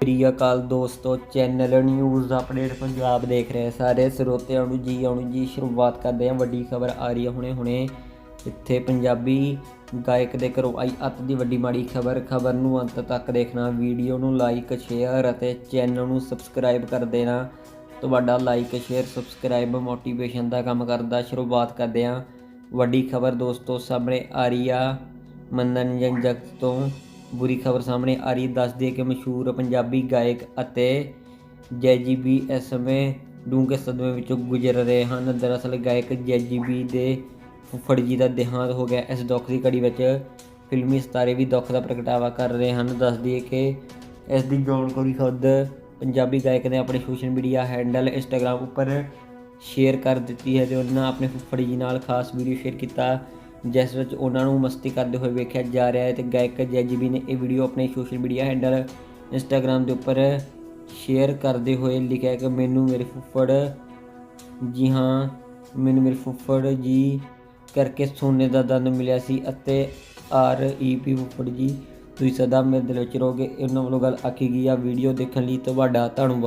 ਸ੍ਰੀ ਅਕਾਲ ਦੋਸਤੋ channel news update Punjab ਦੇਖ ਰਹੇ ਸਾਰੇ। ਸਰੋਤਿਆਂ ਨੂੰ ਜੀ, ਆਉਣ ਜੀ, ਸ਼ੁਰੂਆਤ ਕਰਦੇ ਹਾਂ। ਵੱਡੀ ਖਬਰ ਆ ਰਹੀ ਹੈ ਹੁਣੇ ਹੁਣੇ। ਇੱਥੇ ਪੰਜਾਬੀ ਗਾਇਕ ਦੇ ਘਰੋਂ ਆਈ ਅੱਤ ਦੀ ਵੱਡੀ ਮਾੜੀ ਖਬਰ। ਖਬਰ ਨੂੰ ਅੰਤ ਤੱਕ ਦੇਖਣਾ, ਵੀਡੀਓ ਨੂੰ ਲਾਈਕ ਸ਼ੇਅਰ ਅਤੇ ਚੈਨਲ ਨੂੰ ਸਬਸਕ੍ਰਾਈਬ ਕਰ ਦੇਣਾ। ਤੁਹਾਡਾ ਲਾਈਕ ਸ਼ੇਅਰ ਸਬਸਕ੍ਰਾਈਬ ਮੋਟੀਵੇਸ਼ਨ ਦਾ ਕੰਮ ਕਰਦਾ। ਸ਼ੁਰੂਆਤ ਕਰਦੇ ਹਾਂ। ਵੱਡੀ ਖਬਰ ਦੋਸਤੋ, ਸਾਹਮਣੇ ਆ ਰਹੀ ਆ। ਮਨੋਰੰਜਨ ਜਗਤ ਤੋਂ ਬੁਰੀ ਖਬਰ ਸਾਹਮਣੇ ਆ ਰਹੀ ਦੱਸਦੀ ਦਈਏ ਕਿ ਮਸ਼ਹੂਰ ਪੰਜਾਬੀ ਗਾਇਕ ਅਤੇ ਜੈਜੀਬੀ ਇਸ ਸਮੇਂ ਡੂੰਘੇ ਸਦਮੇ ਵਿੱਚੋਂ ਗੁਜ਼ਰ ਰਹੇ ਹਨ। ਦਰਅਸਲ ਗਾਇਕ ਜੈਜੀਬੀ ਦੇ ਫੁੱਫੜ ਜੀ ਦਾ ਦੇਹਾਂਤ ਹੋ ਗਿਆ। ਇਸ ਦੁੱਖ ਦੀ ਘੜੀ ਵਿੱਚ ਫਿਲਮੀ ਸਿਤਾਰੇ ਵੀ ਦੁੱਖ ਦਾ ਪ੍ਰਗਟਾਵਾ ਕਰ ਰਹੇ ਹਨ। ਦੱਸਦੀ ਦਈਏ ਕਿ ਇਸ ਦੀ ਜਾਣਕਾਰੀ ਖੁਦ ਪੰਜਾਬੀ ਗਾਇਕ ਨੇ ਆਪਣੇ ਸੋਸ਼ਲ ਮੀਡੀਆ ਹੈਂਡਲ ਇੰਸਟਾਗ੍ਰam ਉੱਪਰ ਸ਼ੇਅਰ ਕਰ ਦਿੱਤੀ ਹੈ ਤੇ ਉਹਨਾਂ ਆਪਣੇ ਫੁੱਫੜ ਜੀ ਨਾਲ ਖਾਸ ਵੀਡੀਓ ਸ਼ੇਅਰ ਕੀਤਾ ਜਿਸ ਵਿੱਚ ਉਹਨਾਂ ਨੂੰ ਮਸਤੀ ਕਰਦੇ ਹੋਏ ਵੇਖਿਆ ਜਾ ਰਿਹਾ ਹੈ ਤੇ ਗਾਇਕ ਜੈਜੀਬੀ ਨੇ ਇਹ ਵੀਡੀਓ ਆਪਣੇ ਸੋਸ਼ਲ ਮੀਡੀਆ ਹੈਂਡਲ ਇੰਸਟਾਗ੍ਰam ਦੇ ਉੱਪਰ ਸ਼ੇਅਰ ਕਰਦੇ ਹੋਏ ਲਿਖਿਆ ਕਿ ਮੈਨੂੰ ਮੇਰੇ ਫੁੱਫੜ ਜੀ ਹਾਂ, ਮੈਨੂੰ ਮੇਰੇ ਫੁੱਫੜ ਜੀ ਕਰਕੇ ਸੋਨੇ ਦਾ ਦੰਦ ਮਿਲਿਆ ਸੀ ਅਤੇ ਆਰ ਈ ਪੀ ਫੁੱਫੜ ਜੀ, ਤੁਸੀਂ ਸਦਾ ਮੇਰੇ ਦਿਲ ਵਿੱਚ ਰਹੋਗੇ। ਇਹਨਾਂ ਵੱਲੋਂ ਗੱਲ ਆਖੀ ਗਈ ਆ। ਵੀਡੀਓ ਦੇਖਣ ਲਈ ਤੁਹਾਡਾ ਧੰਨਵਾਦ।